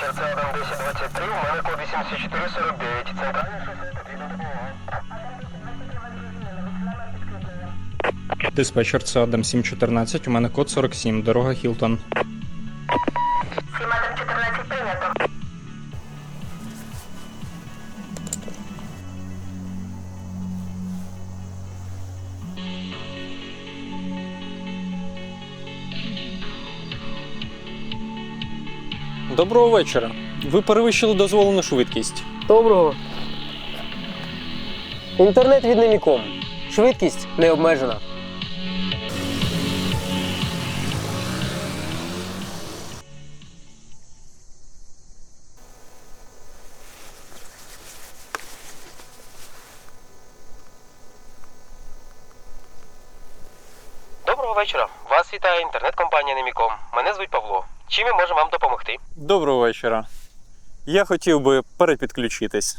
73, у мене код 8449. Центральне шосе, потрібна допомога. Диспетчер, це Адам 714, у мене код 47, дорога Хілтон. 714 прийнято. Доброго вечора. Ви перевищили дозволену швидкість. Доброго. Інтернет від Неміком. Швидкість не обмежена. Доброго вечора. Вас вітає інтернет-компанія Неміком. Мене звуть Павло. Чим ми можемо вам допомогти? Доброго вечора. Я хотів би перепідключитись.